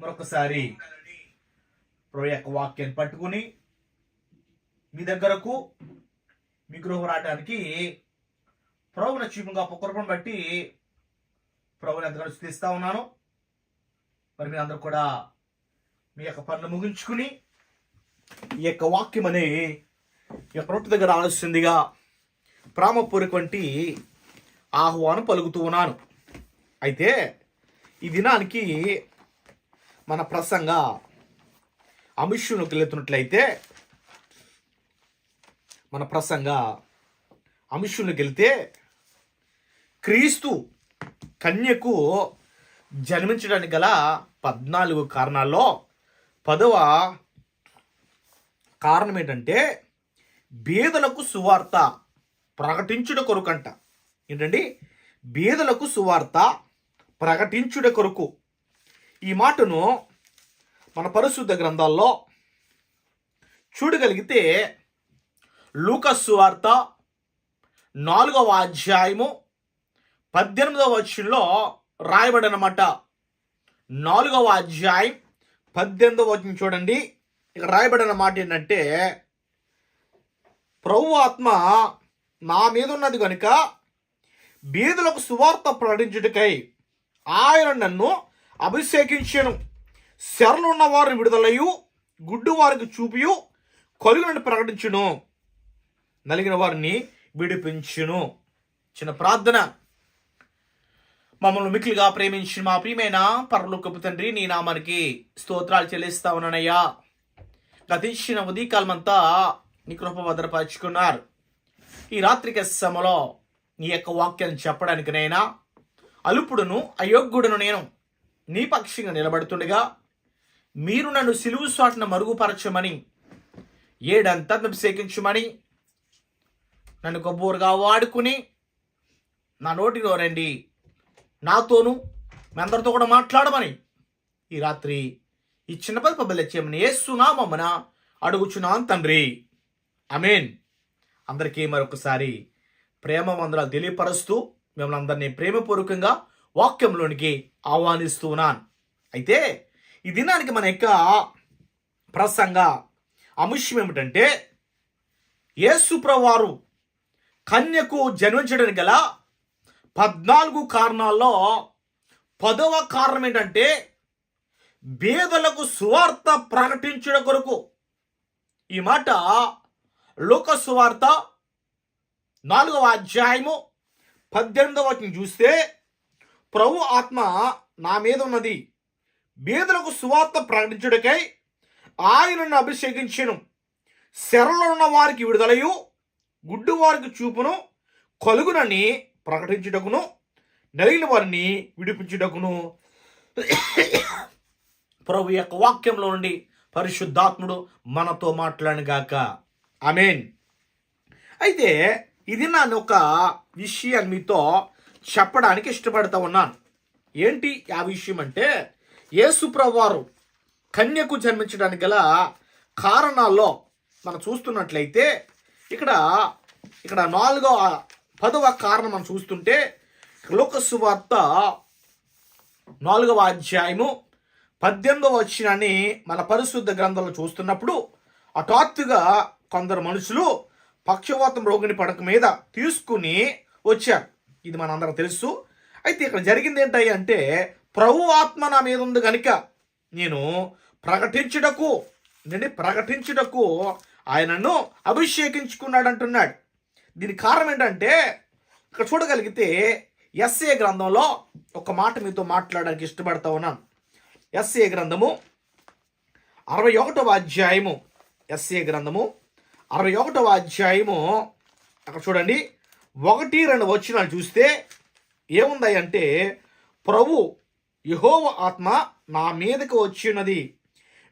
మరొకసారి ప్రభు యొక్క వాక్యాన్ని పట్టుకుని మీ దగ్గరకు మీ గృహం రావడానికి ప్రభుని చూపుగా కృపను బట్టి ప్రభుని ఎంతగానో స్థితిస్తా ఉన్నాను. మరి మీరు అందరూ కూడా మీ యొక్క పనులు ముగించుకుని ఈ యొక్క వాక్యం అనే ఈ యొక్క రొట్టె దగ్గర ఆలోచిందిగా ప్రేమపూర్వకంటి ఆహ్వానం పలుకుతూ ఉన్నాను. అయితే ఈ దినానికి మన ప్రసంగ అంశంలోకి వెళ్తున్నట్లయితే మన ప్రసంగ అంశంలోకి వెళ్తే క్రీస్తు కన్యకు జన్మించడానికి గల పద్నాలుగు కారణాల్లో పదవ కారణం ఏంటంటే బీదలకు సువార్త ప్రకటించుట కొరకంట. ఏంటండి? బీదలకు సువార్త ప్రకటించుట కొరకు. ఈ మాటను మన పరిశుద్ధ గ్రంథాల్లో చూడగలిగితే లూకస్ సువార్త నాలుగవ అధ్యాయము పద్దెనిమిదవ వచనంలో రాయబడనమాట. నాలుగవ అధ్యాయం పద్దెనిమిదవ వచనం చూడండి. ఇక్కడ రాయబడిన మాట ఏంటంటే ప్రభు ఆత్మ నా మీద ఉన్నది కనుక బీదులకు సువార్త ప్రకటించుటకై ఆయన నన్ను అభిషేకించను. శరలు వారిని విడుదలయు గుడ్డు వారికి చూపియు కలుగులను ప్రకటించును. నలిగిన వారిని విడిపించును. చిన్న ప్రార్థన. మమ్మల్ని మిక్కిలిగా ప్రేమించిన మా ప్రియమైన పరలోకపు తండ్రి నీ నామానికి స్తోత్రాలు చెల్లిస్తా ఉన్నానయ్యా. గతించిన ఉదయకాలమంతా నీ కృప భద్రపరుచుకున్నారు. ఈ రాత్రికి సమలో నీ యొక్క వాక్యాన్ని చెప్పడానికి నైనా అలుపుడును అయోగ్యుడును నేను. నీ పక్షంగా నిలబడుతుండగా మీరు నన్ను సిలువు స్వాటన మరుగుపరచమని ఏడంతా అభిషేకించమని నన్ను కొబ్బూరుగా వాడుకుని నా నోటిలో రండి. నాతోనూ మీ అందరితో కూడా మాట్లాడమని ఈ రాత్రి ఈ చిన్న పది పబ్బలెచ్చేమని ఏసునామమ్మన అడుగుచున్నాను తండ్రి. అమేన్ అందరికీ మరొకసారి ప్రేమ వందనాలు తెలియపరుస్తూ మిమ్మల్ని అందరినీ ప్రేమపూర్వకంగా వాక్యంలోనికి ఆహ్వానిస్తూ ఉన్నాను అయితే ఈ దినానికి మన యొక్క ప్రసంగ అంశం ఏమిటంటే యేసుప్రవారు కన్యకు జన్మించడానికి గల పద్నాలుగు కారణాల్లో పదవ కారణం ఏంటంటే బేదలకు సువార్త ప్రకటించడం కొరకు. ఈ మాట లోక సువార్త నాలుగవ అధ్యాయము పద్దెనిమిదవ చూస్తే ప్రభు ఆత్మ నా మీద ఉన్నది. బీదలకు సువార్త ప్రకటించుటకై ఆయనను అభిషేకించను. శరలో ఉన్న వారికి విడుదలయు గుడ్డు వారికి చూపును కలుగునని ప్రకటించుటకును నలిగిన వారిని విడిపించుటకును. ప్రభు యొక్క వాక్యంలో నుండి పరిశుద్ధాత్ముడు మనతో మాట్లాడినగాక ఐ మీన్ అయితే ఇది నన్ను ఒక విషయాన్ని మీతో చెప్పడానికి ఇష్టపడతా ఉన్నాను. ఏంటి ఆ విషయం అంటే యేసుప్రవారు కన్యకు జన్మించడానికి గల కారణాల్లో మనం చూస్తున్నట్లయితే ఇక్కడ ఇక్కడ నాలుగవ పదవ కారణం మనం చూస్తుంటే లోకసు వార్త నాలుగవ అధ్యాయము పద్దెనిమిదవ వచ్చినాన్ని మన పరిశుద్ధ గ్రంథంలో చూస్తున్నప్పుడు హఠాత్తుగా కొందరు మనుషులు పక్షవాతం రోగిని పడక మీద తీసుకుని వచ్చారు. ఇది మనందరం తెలుసు. అయితే ఇక్కడ జరిగింది ఏంటి అంటే ప్రభు ఆత్మ నా మీద ఉంది కనుక నేను ప్రకటించుటకు నేను ప్రకటించుటకు ఆయనను అభిషేకించుకున్నాడు అంటున్నాడు. దీనికి కారణం ఏంటంటే ఇక్కడ చూడగలిగితే ఎస్ఏ గ్రంథంలో ఒక మాట మీతో మాట్లాడడానికి ఇష్టపడతా ఉన్నాను. ఎస్ఏ గ్రంథము అరవై ఒకటవ అధ్యాయము. ఎస్ఏ గ్రంథము అరవై ఒకటవ అధ్యాయము. అక్కడ చూడండి. ఒకటి రెండు వచ్చినాలు చూస్తే ఏముంది అంటే ప్రభు యహోవ ఆత్మ నా మీదకి వచ్చినది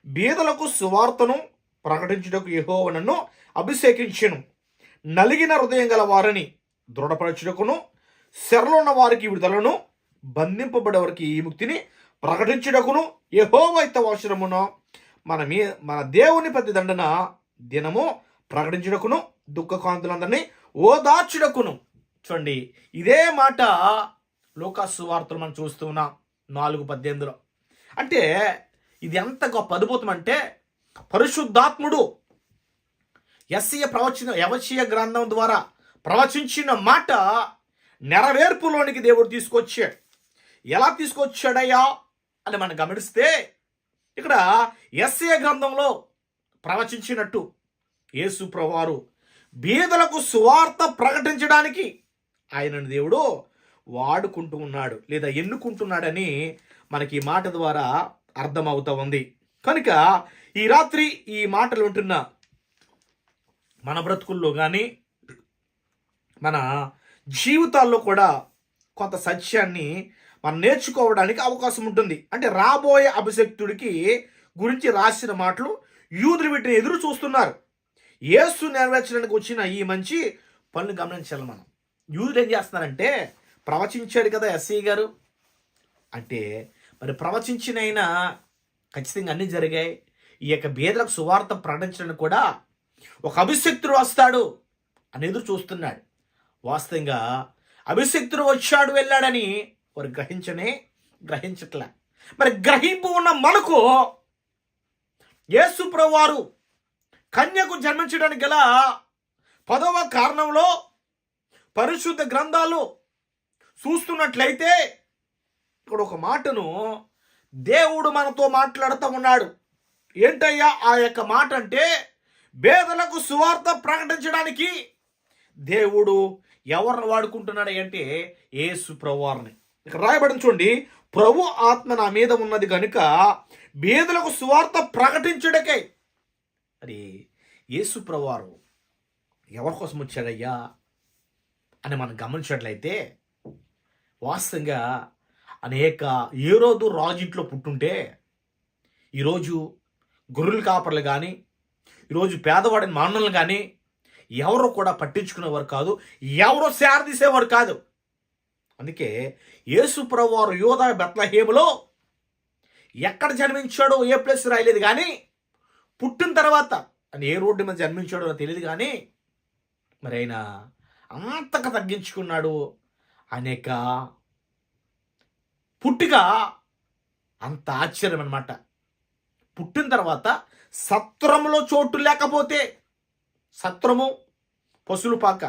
బీదలకు సువార్తను ప్రకటించుటకు యహోవ నన్ను అభిషేకించెను. నలిగిన హృదయం గల వారిని దృఢపరచుటకును శరలో ఉన్న వారికి విడుదలను బంధింపబడే వారికి ఈ ముక్తిని ప్రకటించుటకును యహోవైత అవసరమును మన మీ మన దేవుని ప్రతి దండన దినము ప్రకటించుటకును దుఃఖకాంతులందరినీ ఓదార్చుడకును. చూడండి ఇదే మాట లోకాసు వార్తలు మనం చూస్తూ ఉన్నాం నాలుగు పద్దెనిమిదిలో. అంటే ఇది ఎంత గొప్ప అద్భుతం అంటే పరిశుద్ధాత్ముడు ఎస్సీయ ప్రవచన యవచీయ గ్రంథం ద్వారా ప్రవచించిన మాట నెరవేర్పులోనికి దేవుడు తీసుకొచ్చాడు. ఎలా తీసుకొచ్చాడయ్యా అని మనం గమనిస్తే ఇక్కడ ఎస్ఏ గ్రంథంలో ప్రవచించినట్టు యేసు ప్రభువారు బీదలకు సువార్త ప్రకటించడానికి ఆయనను దేవుడు వాడుకుంటూ ఉన్నాడు లేదా ఎన్నుకుంటున్నాడని మనకి ఈ మాట ద్వారా అర్థమవుతా ఉంది. కనుక ఈ రాత్రి ఈ మాటలు ఉంటున్న మన బ్రతుకుల్లో కానీ మన జీవితాల్లో కూడా కొంత సత్యాన్ని మనం నేర్చుకోవడానికి అవకాశం ఉంటుంది. అంటే రాబోయే అభిషక్తుడికి గురించి రాసిన మాటలు యూదులు వీటిని ఎదురు చూస్తున్నారు. యేసు నెరవేర్చడానికి వచ్చిన ఈ మంచి పనులు గమనించాలి మనం. యూదులు ఏం చేస్తున్నారంటే ప్రవచించాడు కదా ఎస్సీ గారు. అంటే మరి ప్రవచించిన అయినా ఖచ్చితంగా అన్నీ జరిగాయి. ఈ యొక్క బేదలకు సువార్త ప్రకటించడానికి కూడా ఒక అభిషక్తుడు వస్తాడు అని ఎదురు చూస్తున్నాడు. వాస్తవంగా అభిషక్తుడు వచ్చాడు వెళ్ళాడని వారు గ్రహించనే గ్రహించట్లే. మరి గ్రహింపు ఉన్న మనకు యేసు వారు కన్యకు జన్మించడానికి గల పదవ కారణంలో పరిశుద్ధ గ్రంథాలు చూస్తున్నట్లయితే ఇక్కడ ఒక మాటను దేవుడు మనతో మాట్లాడుతూ ఉన్నాడు. ఏంటయ్యా ఆ యొక్క మాట అంటే పేదలకు సువార్త ప్రకటించడానికి దేవుడు ఎవరిని వాడుకుంటున్నాడు అంటే ఏసు ప్రభువారిని. ఇక్కడ రాయబడిన చూడండి ప్రభు ఆత్మ నా మీద ఉన్నది కనుక బీదలకు సువార్త ప్రకటించుటకై. అది యేసు ప్రవారు ఎవరి కోసం వచ్చాడయ్యా అని మనం గమనించినట్లయితే వాస్తవంగా అనేక ఏ రోజు రాజింట్లో పుట్టుంటే ఈరోజు గొర్రెల కాపర్లు కానీ ఈరోజు పేదవాడిని మానవులు కానీ ఎవరు కూడా పట్టించుకునేవారు కాదు ఎవరు శారదీసేవారు కాదు. అందుకే యేసుప్రభు వారు యోధ బెత్లహేములో ఎక్కడ జన్మించాడో ఏ ప్లేస్ రాయలేదు కానీ పుట్టిన తర్వాత అని ఏ రోడ్డు మీద జన్మించాడో తెలియదు కానీ మరి ఆయన అంతగా తగ్గించుకున్నాడు. అనేక పుట్టుక అంత ఆశ్చర్యం అనమాట పుట్టిన తర్వాత సత్రంలో చోటు లేకపోతే సత్రము పశువులు పాక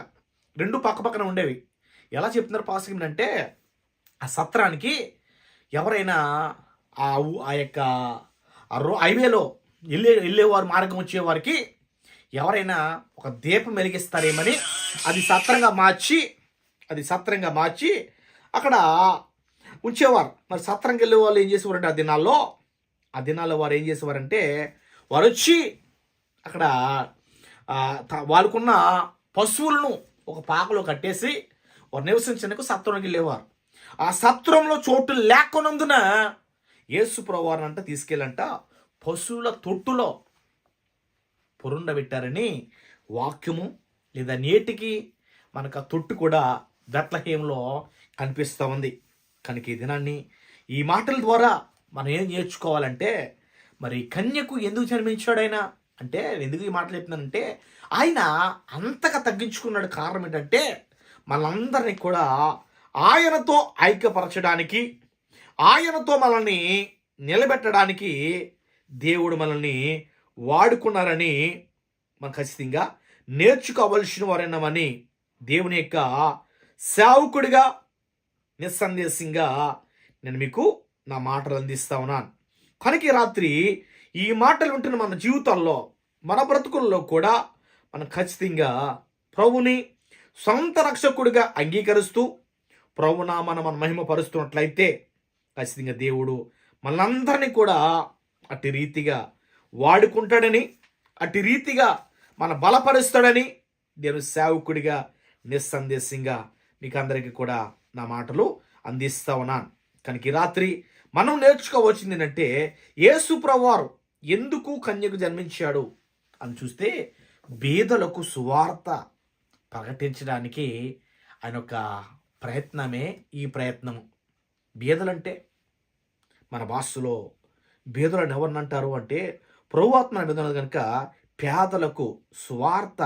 రెండు పక్క పక్కన ఉండేవి. ఎలా చెప్తున్నారు పాసికం అంటే ఆ సత్రానికి ఎవరైనా ఆ ఊ- ఆ యొక్క ఆ రో హైవేలో వెళ్ళే వెళ్ళేవారు మార్గం వచ్చేవారికి ఎవరైనా ఒక దీపం వెలిగిస్తారేమని అది సత్రంగా మార్చి అది సత్రంగా మార్చి అక్కడ ఉంచేవారు. మరి సత్రంకి వెళ్ళే వాళ్ళు ఏం చేసేవారంటే ఆ దినాల్లో ఆ దినాల్లో వారు ఏం చేసేవారంటే వారు వచ్చి అక్కడ త- వాళ్ళకున్న పశువులను ఒక పాకలో కట్టేసి వారు నివసించేందుకు సత్రంకి వెళ్ళేవారు. ఆ సత్రంలో చోటు లేకున్నందున యేసు ప్రభువారిని అంట తీసుకెళ్ళంట పశువుల తొట్టులో పొరుండబెట్టారని వాక్యము లేదా నేటికి మనకు ఆ తొట్టు కూడా బెత్లహేంలో కనిపిస్తూ ఉంది. కనుక ఈ దినాన్ని ఈ మాటల ద్వారా మనం ఏం నేర్చుకోవాలంటే మరి కన్యకు ఎందుకు జన్మించాడు ఆయన అంటే ఎందుకు ఈ మాటలు చెప్తున్నానంటే ఆయన అంతగా తగ్గించుకున్నాడు కారణం ఏంటంటే మనందరినీ కూడా ఆయనతో ఐక్యపరచడానికి ఆయనతో మనల్ని నిలబెట్టడానికి దేవుడు మనల్ని వాడుకున్నారని మనం ఖచ్చితంగా నేర్చుకోవలసిన వారన్నామని దేవుని యొక్క సేవకుడిగా నిస్సందేశంగా నేను మీకు నా మాటలు అందిస్తా ఉన్నాను. కనుక రాత్రి ఈ మాటలు వింటున్న మన జీవితాల్లో మన బ్రతుకుల్లో కూడా మనం ఖచ్చితంగా ప్రభుని సొంత రక్షకుడిగా అంగీకరిస్తూ ప్రభునామన మన మహిమపరుస్తున్నట్లయితే ఖచ్చితంగా దేవుడు మనందరినీ కూడా అట్టి రీతిగా వాడుకుంటాడని అట్టి రీతిగా మన బలపరుస్తాడని దేవుని సేవకుడిగా నిస్సందేశంగా మీకు అందరికీ కూడా నా మాటలు అందిస్తా ఉన్నాను. కనుక ఈ రాత్రి మనం నేర్చుకోవచ్చింది ఏంటంటే యేసు ప్రవారు ఎందుకు కన్యకు జన్మించాడు అని చూస్తే బీదలకు సువార్త ప్రకటించడానికి ఆయన ఒక ప్రయత్నమే ఈ ప్రయత్నము. బీదలంటే మన భాషలో బీదలను ఎవరిని అంటారు అంటే ప్రభువాత్మ నిబంధన కనుక పేదలకు స్వార్థ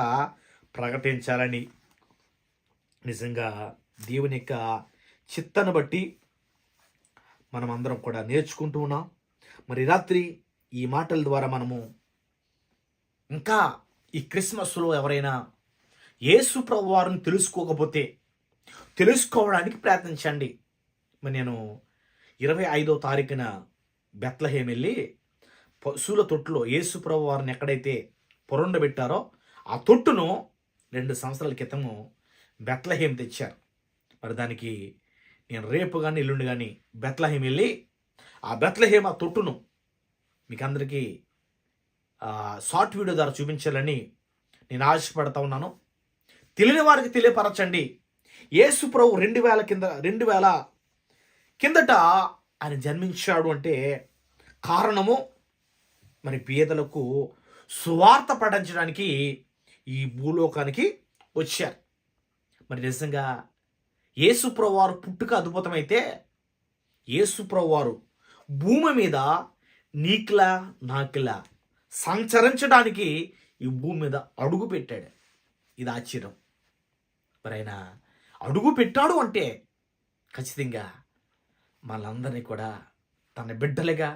ప్రకటించాలని. నిజంగా దేవుని యొక్క చిత్తను బట్టి మనం అందరం కూడా నేర్చుకుంటూ ఉన్నాం. మరి రాత్రి ఈ మాటల ద్వారా మనము ఇంకా ఈ క్రిస్మస్లో ఎవరైనా యేసు ప్రభు వారిని తెలుసుకోకపోతే తెలుసుకోవడానికి ప్రయత్నించండి. మరి నేను ఇరవై ఐదో తారీఖున బెత్లహేం వెళ్ళి పశువుల తొట్టులో యేసుప్రభు వారిని ఎక్కడైతే పొరండబెట్టారో ఆ తొట్టును రెండు సంవత్సరాల క్రితము బెత్లహేం తెచ్చారు. మరి దానికి నేను రేపు కానీ ఎల్లుండి కానీ బెత్లహేం వెళ్ళి ఆ బెత్లహేం ఆ తొట్టును మీకు అందరికీ షార్ట్ వీడియో ద్వారా చూపించాలని నేను ఆశపడతా ఉన్నాను. తెలియని వారికి తెలియపరచండి. యేసు ప్రభు రెండు వేల కింద రెండు వేల కిందట ఆయన జన్మించాడు అంటే కారణము మరి పేదలకు సువార్త పఠించడానికి ఈ భూలోకానికి వచ్చారు. మరి నిజంగా యేసుప్రవారు పుట్టుక అద్భుతమైతే యేసుప్రవారు భూమి మీద నీకులా నాకులా సంచరించడానికి ఈ భూమి మీద అడుగు పెట్టాడు. ఇది ఆశ్చర్యం. మరి ఆయన అడుగు పెట్టాడు అంటే ఖచ్చితంగా మనందరినీ కూడా తన బిడ్డలుగా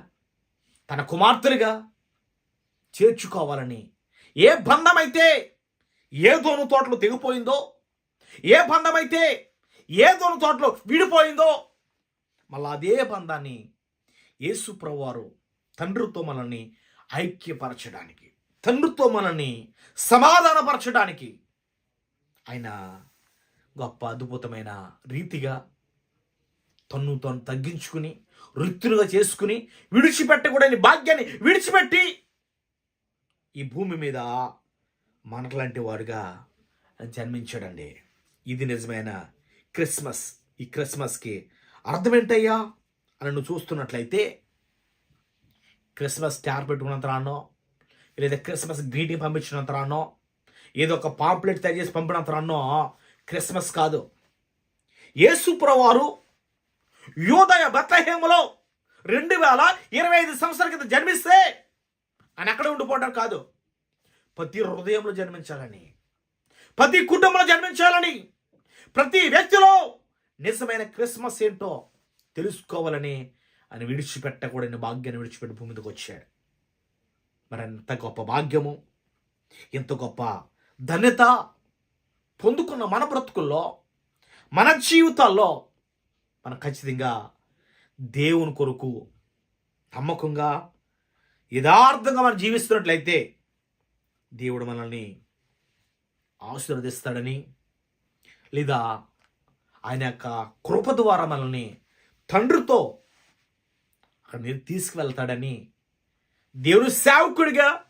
తన కుమార్తెలుగా చేర్చుకోవాలని ఏ బంధమైతే ఏ దోను తోటలో తెగిపోయిందో ఏ బంధమైతే ఏ దోను తోటలో విడిపోయిందో మళ్ళా అదే బంధాన్ని యేసుప్రవారు తండ్రితో మనల్ని ఐక్యపరచడానికి తండ్రితో మనల్ని సమాధానపరచడానికి ఆయన గొప్ప అద్భుతమైన రీతిగా తన్ను తను తగ్గించుకుని వృత్తులుగా చేసుకుని విడిచిపెట్టకూడని భాగ్యాన్ని విడిచిపెట్టి ఈ భూమి మీద మనట్లాంటి వాడుగా జన్మించాడండి. ఇది నిజమైన క్రిస్మస్. ఈ క్రిస్మస్కి అర్థం ఏంటయ్యా అని నువ్వు చూస్తున్నట్లయితే క్రిస్మస్ స్టార్ పెట్టుకున్నంత రానో లేదా క్రిస్మస్ గ్రీటింగ్ పంపించినంత రానో ఏదో ఒక పాంప్లెట్ తయారు చేసి పంపినంత రానో క్రిస్మస్ కాదు. యేసుప్రవారు యోదయ బత్లహేములో రెండు వేల ఇరవై ఐదు సంవత్సరాల కింద జన్మిస్తే ఆయన అక్కడ ఉండిపోవడం కాదు. ప్రతి హృదయంలో జన్మించాలని ప్రతి కుటుంబంలో జన్మించాలని ప్రతి వ్యక్తిలో నిజమైన క్రిస్మస్ ఏంటో తెలుసుకోవాలని ఆయన విడిచిపెట్టకూడని భాగ్యాన్ని విడిచిపెట్టి భూమి మీదకి వచ్చాడు. మరి ఎంత గొప్ప భాగ్యము ఎంత గొప్ప ధన్యత పొందుకున్న మన బ్రతుకుల్లో మన జీవితాల్లో మనం ఖచ్చితంగా దేవుని కొరకు నమ్మకంగా యథార్థంగా మనం జీవిస్తున్నట్లయితే దేవుడు మనల్ని ఆశీర్వదిస్తాడని లేదా ఆయన యొక్క కృప ద్వారా మనల్ని తండ్రితో అక్కడ మీరు తీసుకువెళ్తాడని దేవుని సేవకుడిగా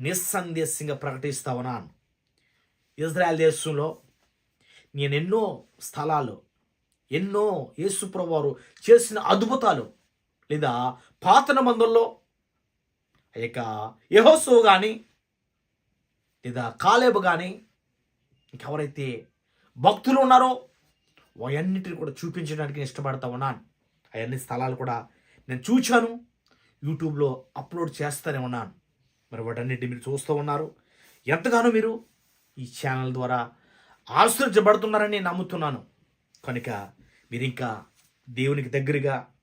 నిస్సందేశంగా ప్రకటిస్తా ఉన్నాను. ఇజ్రాయెల్ దేశంలో నేను ఎన్నో స్థలాలు ఎన్నో యేసుప్రవారు చేసిన అద్భుతాలు. లేదా పాతన మందుల్లో ఇక యహోసు కానీ లేదా కాలేబు కానీ ఇంకెవరైతే భక్తులు ఉన్నారో అవన్నిటిని కూడా చూపించడానికి నేను ఇష్టపడతా ఉన్నాను. అవన్నీ స్థలాలు కూడా నేను చూచాను. యూట్యూబ్లో అప్లోడ్ చేస్తూనే ఉన్నాను. మరి వాటన్నిటిని మీరు చూస్తూ ఉన్నారు. ఎంతగానో మీరు ఈ ఛానల్ ద్వారా ఆశ్రయించబడుతున్నారని నేను నమ్ముతున్నాను. కనుక మీరు ఇంకా దేవునికి దగ్గరగా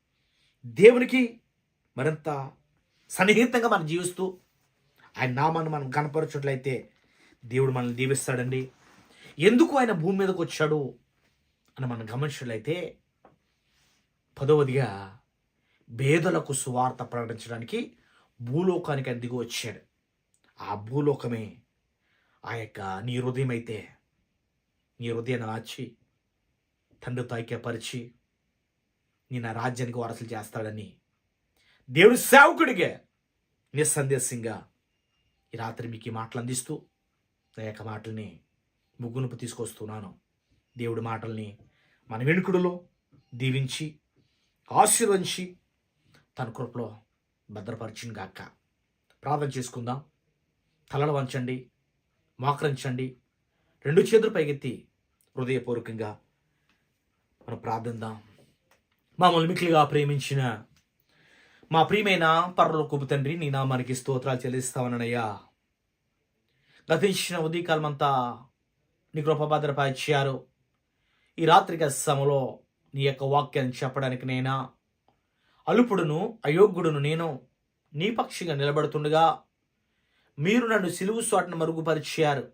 దేవునికి మరింత సన్నిహితంగా మనం జీవిస్తూ ఆయన నామాన్ని మనం కనపరచుట్లయితే దేవుడు మనల్ని దీవిస్తాడండి. ఎందుకు ఆయన భూమి మీదకి వచ్చాడు అని మనం గమనించినట్లయితే పదవదిగా భేదలకు సువార్త ప్రకటించడానికి భూలోకానికి ఆయన దిగి వచ్చాడు. ఆ భూలోకమే ఆ యొక్క నీ హృదయం అయితే నీ హృదయాన్ని మార్చి తండ్రితో ఐక్యపరిచి నీ రాజ్యానికి వారసులు చేస్తాడని దేవుడి సేవకుడిగా నిస్సందేశంగా ఈ రాత్రి మీకు ఈ మాటలు అందిస్తూ నా యొక్క మాటల్ని ముగ్గునుపు తీసుకొస్తున్నాను. దేవుడి మాటల్ని మన వెనుకుడులో దీవించి ఆశీర్వదించి తన కృపలో భద్రపరిచిన గాక. ప్రార్థన చేసుకుందాం. తలలు వంచండి మోకరించండి. రెండు చేతులు పైకెత్తి హృదయపూర్వకంగా మనం ప్రార్థిద్దాం. మామూలు మిక్కిలిగా ప్రేమించిన మా ప్రియమైన పర్లోకపు తండ్రి నీ నామానికి స్తోత్రాలు చెల్లిస్తామనయ్యా. గతించిన ఉదయకాలమంతా నీ కృప భద్రపరిచారు. ఈ రాత్రిక సమలో నీ యొక్క వాక్యాన్ని చెప్పడానికి నేనా? అలుపుడును అయోగ్యుడును నేను నీ పక్షిగా నిలబడుతుండగా మీరు నన్ను సిలువు సోటను మరుగుపరిచారు.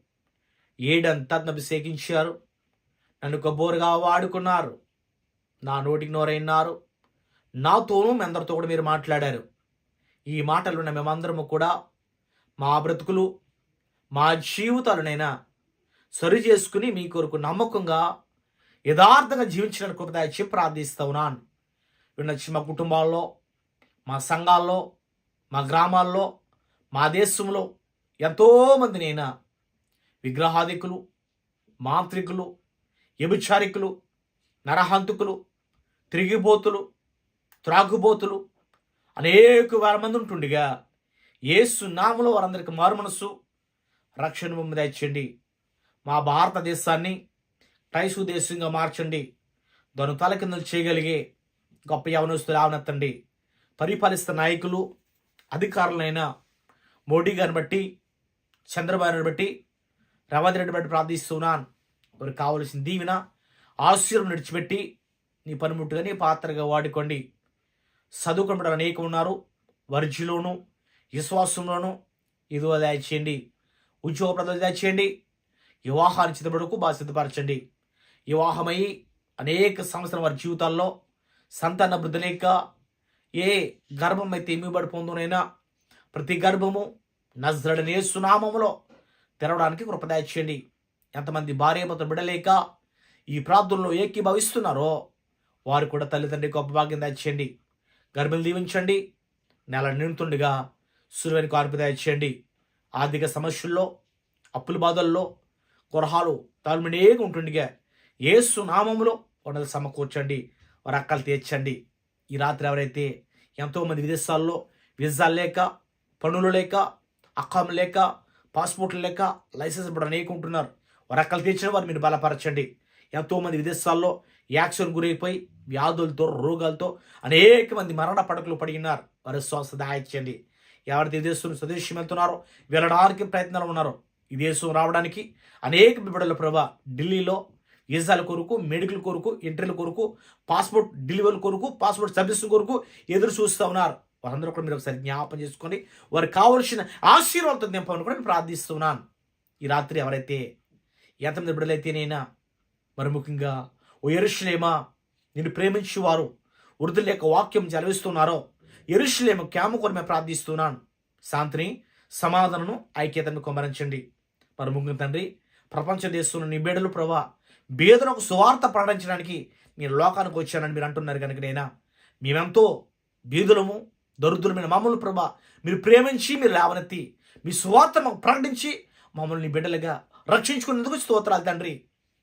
ఏడంతా అభిషేకించారు నన్ను కబోరుగా వాడుకున్నారు. నా నోటికి నోరైనారు నాతోనూ మీ అందరితో కూడా మీరు మాట్లాడారు. ఈ మాటలు మేమందరము కూడా మా బ్రతుకులు మా జీవితాలనైనా సరి చేసుకుని మీ కొరకు నమ్మకంగా యథార్థంగా జీవించడానికి కృప ప్రార్థిస్తూ ప్రార్థిస్తా ఉన్నాను. వినొచ్చి మా కుటుంబాల్లో మా సంఘాల్లో మా గ్రామాల్లో మా దేశంలో ఎంతోమందినైనా విగ్రహాధికులు మాంత్రికులు వ్యభిచారికులు నరహంతుకులు తిరిగిపోతులు త్రాగుబోతులు అనేక వేల మంది ఉంటుండగా ఏసు నామలో వారందరికి మారుమనస్సు రక్షణ బొమ్మ దయచేయండి మా భారతదేశాన్ని క్రైస్తవ దేశంగా మార్చండి. దాని తలకిందలు చేయగలిగే గొప్ప యవనస్తులు ఆవనెత్తండి. పరిపాలిస్తున్న నాయకులు అధికారులైన మోడీ గారిని బట్టి చంద్రబాబుని బట్టి రేవంత్ రెడ్డి బట్టి ప్రార్థిస్తున్నాను. మరి కావలసిన దీవెన ఆశీర్వం నడిచిపెట్టి నీ పనిముట్టుగా నీ పాత్రగా వాడుకోండి. చదువుకున్న అనేకం ఉన్నారు. వర్జిలోను విశ్వాసంలోను ఇదిగో దయచేయండి ఉద్యోగ ప్రజలు దయచేయండి వివాహాన్ని చిత్తబడుకు బాగా సిద్ధపరచండి. వివాహమై అనేక సంవత్సరం వారి జీవితాల్లో సంతాన వృద్ధి లేక ఏ గర్భం అయితే ఇమ్మిబడి పొందునైనా ప్రతి గర్భము నజ్రడనే సునామములో తెరవడానికి కృప చేయండి. ఎంతమంది భార్య భర్త బిడలేక ఈ ప్రార్థనలో ఏకీభవిస్తున్నారో వారు కూడా తల్లిదండ్రి గొప్ప భాగ్యం దాచేయండి. గర్భిణులు దీవించండి. నెల నిండుతుండగా సులువైన కార్పు దాచేయండి. ఆర్థిక సమస్యల్లో అప్పుల బాధల్లో గృహాలు తాల్మినేగా ఉంటుండగా ఏసు నామంలో కొండలు సమకూర్చండి వారి అక్కలు తీర్చండి. ఈ రాత్రి ఎవరైతే ఎంతోమంది విదేశాల్లో వీసాలు లేక పనులు లేక అక్కం లేక పాస్పోర్ట్లు లేక లైసెన్స్ ఇప్పుడు అనేక రెక్కలు అక్కలు తీర్చిన వారు మీరు బలపరచండి. ఎంతోమంది విదేశాల్లో యాక్సిడెంట్ గురైపోయి వ్యాధులతో రోగాలతో అనేక మంది మరణ పడకలు పడినారు వారి స్వస్థ దాయించండి ఎవరి విదేశం స్వదేశం వెళ్తున్నారో వెళ్ళడానికి ప్రయత్నాలు ఉన్నారో ఈ దేశం రావడానికి అనేక బిబడల ప్రభా ఢిల్లీలో వీసాల కొరకు మెడికల్ కొరకు ఎంట్రీల కొరకు పాస్పోర్ట్ డెలివరీ కొరకు పాస్పోర్ట్ సర్వీస్ కొరకు ఎదురు చూస్తూ ఉన్నారు. వారందరూ కూడా మీరు ఒకసారి జ్ఞాపం చేసుకొని వారికి కావలసిన ఆశీర్వాదంతో నింపమని కూడా నేను ప్రార్థిస్తున్నాను. ఈ రాత్రి ఎవరైతే ఎంతమంది బిడ్డలైతేనైనా మరి ముఖ్యంగా ఓ ఎరుషులేమా నిన్ను ప్రేమించేవారు వృద్ధుల యొక్క వాక్యం చదివిస్తున్నారో ఎరుషులేమ క్యాము కొరమే ప్రార్థిస్తున్నాను శాంతిని సమాధానను ఐక్యతను కొమరించండి మరి ముఖ్యం తండ్రి ప్రపంచ దేశంలో నీ బేడలు ప్రభా బేదలకు సువార్త ప్రకటించడానికి నేను లోకానికి వచ్చానని మీరు అంటున్నారు కనుక నేనా? మేమెంతో బీదులము దరిద్రమైన మమ్మల్ని ప్రభా మీరు ప్రేమించి మీరు లేవనెత్తి మీ సువార్త మాకు ప్రకటించి మమ్మల్ని బిడ్డలుగా రక్షించుకునేందుకు స్తోత్రాలు తండ్రి.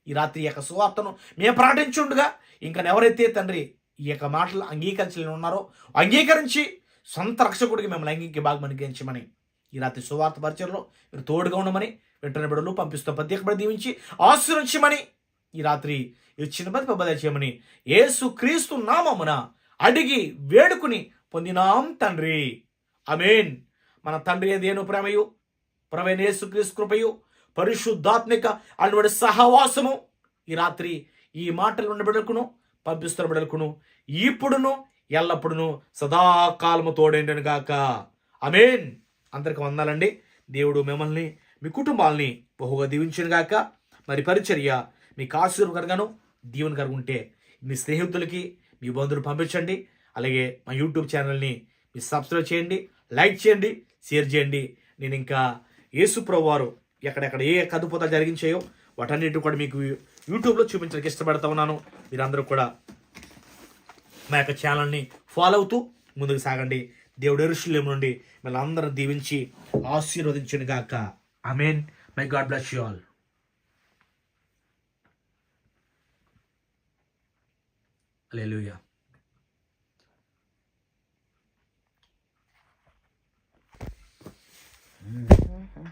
ఈ రాత్రి ఈ యొక్క సువార్తను మేము ప్రకటించుండగా ఇంకా ఎవరైతే తండ్రి ఈ యొక్క మాటలు అంగీకరించలేని ఉన్నారో అంగీకరించి సొంత రక్షకుడికి మేము లైంగిక భాగం అనుగ్రహించమని ఈ రాత్రి సువార్త పరిచయంలో మీరు తోడుగా ఉండమని వెంటనే బిడ్డలు పంపిస్తూ ప్రత్యేకపడి దీవించి ఆశీర్వించమని ఈ రాత్రి ఇచ్చిన పది పెద్ద చేయమని ఏసు క్రీస్తు నామమున అడిగి వేడుకుని పొందినాం తండ్రి. అమేన్ మన తండ్రి దేను ప్రేమయు. ప్రవేణ ఏసు క్రీస్తు కృపయు. పరిశుద్ధాత్మిక అటువంటి సహవాసము ఈ రాత్రి ఈ మాటలు ఉన్న బిడ్డలకును పంపిస్తున్న బిడలకును ఇప్పుడును ఎల్లప్పుడును సదాకాలము తోడేంటని గాక. అమేన్ అందరికి వందాలండి. దేవుడు మిమ్మల్ని మీ కుటుంబాల్ని బహుగా దీవించను గాక. మరి పరిచర్య మీకు ఆశీర్వకరంగాను దీవెనకరంగా ఉంటే మీ స్నేహితులకి మీ బంధువులు పంపించండి. అలాగే మా యూట్యూబ్ ఛానల్ని మీరు సబ్స్క్రైబ్ చేయండి లైక్ చేయండి షేర్ చేయండి. నేను ఇంకా యేసు ప్రభు వారు ఎక్కడెక్కడ ఏ కదుపుత జరిగించాయో వాటన్నిటి కూడా మీకు యూట్యూబ్లో చూపించడానికి ఇష్టపడతా ఉన్నాను. మీరందరూ కూడా మా యొక్క ఛానల్ని ఫాలో అవుతూ ముందుకు సాగండి. దేవుడు ఋషులేము నుండి మిమ్మల్ని అందరూ దీవించి ఆశీర్వదించును గాక. Mean my God bless you all